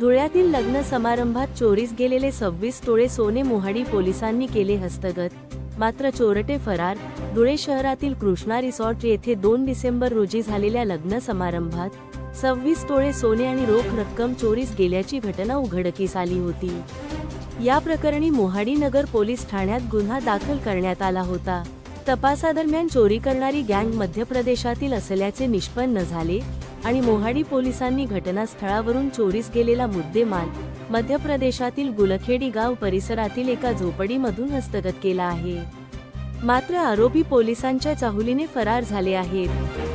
धुळ्यातील लग्न समारंभात चोरीस गेलेले सव्वीस तोळे सोने मोहाडी पोलिसांनी केले हस्तगत. मात्र चोरटे फरार. धुळे शहरातील कृष्णा रिसॉर्ट येथे दोन डिसेंबर रोजी झालेल्या लग्न समारंभात सव्वीस तोळे सोने आणि रोख रक्कम चोरीस गेल्याची घटना उघडकीस आली होती. या प्रकरणी मोहाडी नगर पोलीस ठाण्यात गुन्हा दाखल करण्यात आला होता. तपासादरम्यान चोरी करणारी गँग मध्य प्रदेशातील असल्याचे निष्पन्न झाले. आणि मोहाडी पोलिसांनी घटनास्थळावरून चोरीस गेलेला मुद्देमाल मध्य प्रदेशातील गुलखेडी गाव परिसरातील एका झोपडीमधून हस्तगत केला आहे. मात्र आरोपी पोलिसांच्या चाहुलीने फरार झाले आहेत.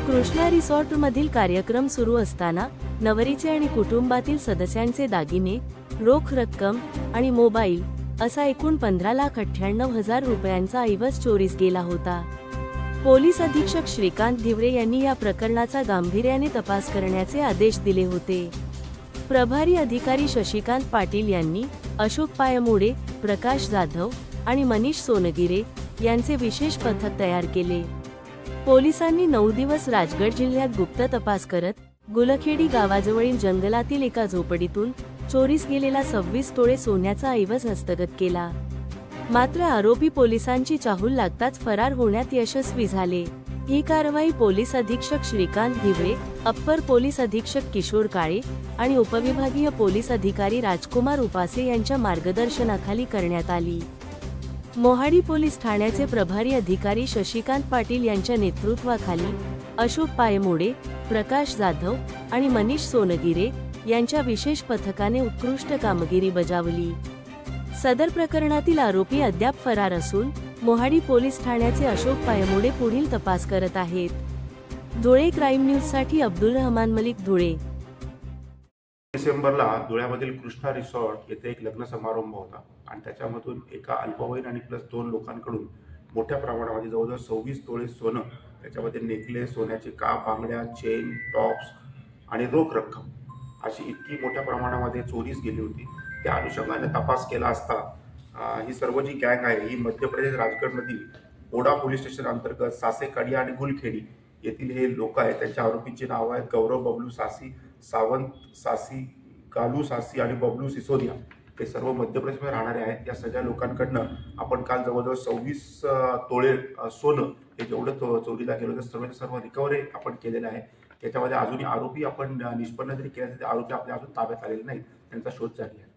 कृष्णा रिसॉर्ट मधील कार्यक्रम सुरू असताना नवरीचे आणि कुटुंबातील सदस्यांचे दागिने रोख रक्कम आणि मोबाईल असा एकूण पंधरा लाख अठ्ठ्याण्णव हजार रुपयांचा ऐवज चोरीस गेला होता. पोलीस अधीक्षक श्रीकांत धिवरे यांनी या प्रकरणाचा गांभीर्याने तपास करण्याचे आदेश दिले होते. प्रभारी अधिकारी शशिकांत पाटील यांनी अशोक पायमुडे प्रकाश जाधव आणि मनीष सोनगिरे यांचे विशेष पथक तयार केले. पोलिसांनी नऊ दिवस राजगड जिल्ह्यात गुप्त तपास करत गुलखेडी गावाजवळील जंगलातील एका झोपडीतून चोरीस गेलेला सव्वीस तोळे सोन्याचा ऐवज हस्तगत केला. मात्र आरोपी पोलिसांची चाहूल लागताच फरार होण्यात यशस्वी झाले. ही कारवाई पोलीस अधीक्षक श्रीकांत धिवरे अप्पर पोलीस अधीक्षक किशोर काळे आणि उपविभागीय पोलीस अधिकारी राजकुमार उपासे यांच्या मार्गदर्शनाखाली करण्यात आली. मोहाडी पोलीस ठाण्याचे प्रभारी अधिकारी शशिकांत पाटील यांच्या नेतृत्वाखाली अशोक पायमोडे प्रकाश जाधव आणि मनीष सोनगिरे यांच्या विशेष पथकाने उत्कृष्ट कामगिरी बजावली. सदर प्रकरणातील आरोपी अद्याप फरार असून मोहाडी पोलीस ठाण्याचे अशोक पायमोडे पुढील तपास करत आहेत. धुळे क्राईम न्यूजसाठी अब्दुल रहमान मलिक धुळे. डिसेंबरला धुळ्यामधील कृष्णा रिसॉर्ट येथे एक लग्न समारंभ होता आणि त्याच्यामधून एका अल्पवयीन आणि प्लस दोन लोकांकडून मोठ्या प्रमाणामध्ये जवळजवळ सव्वीस तोळे सोनं त्याच्यामध्ये नेकलेस सोन्याचे काप बांगड्या चेन टॉप्स आणि रोख रक्कम अशी इतकी मोठ्या प्रमाणामध्ये चोरीस गेली होती. त्या अनुषंगाने तपास केला असता ही सर्व जी गँग आहे ही मध्य प्रदेश राजगडमधील ओडा पोलीस स्टेशन अंतर्गत सासेकाडिया आणि गुलखेडी येथील हे लोक आहेत त्यांच्या आरोपींची नावं आहेत गौरव बबलू सासी सावंत सासी गालू सासी आणि बबलू सिसोदिया. हे सर्व मध्य प्रदेशमध्ये राहणारे आहेत. या सगळ्या लोकांकडनं आपण काल जवळजवळ सव्वीस तोळे सोनं हे जेवढं चो चोरीला गेलं तर सर्व सर्व रिकव्हरी आपण केलेलं आहे. त्याच्यामध्ये अजूनही आरोपी आपण निष्पन्न जरी केले ते आरोपी आपल्या अजून ताब्यात आलेले नाहीत. त्यांचा शोध जारी आहे.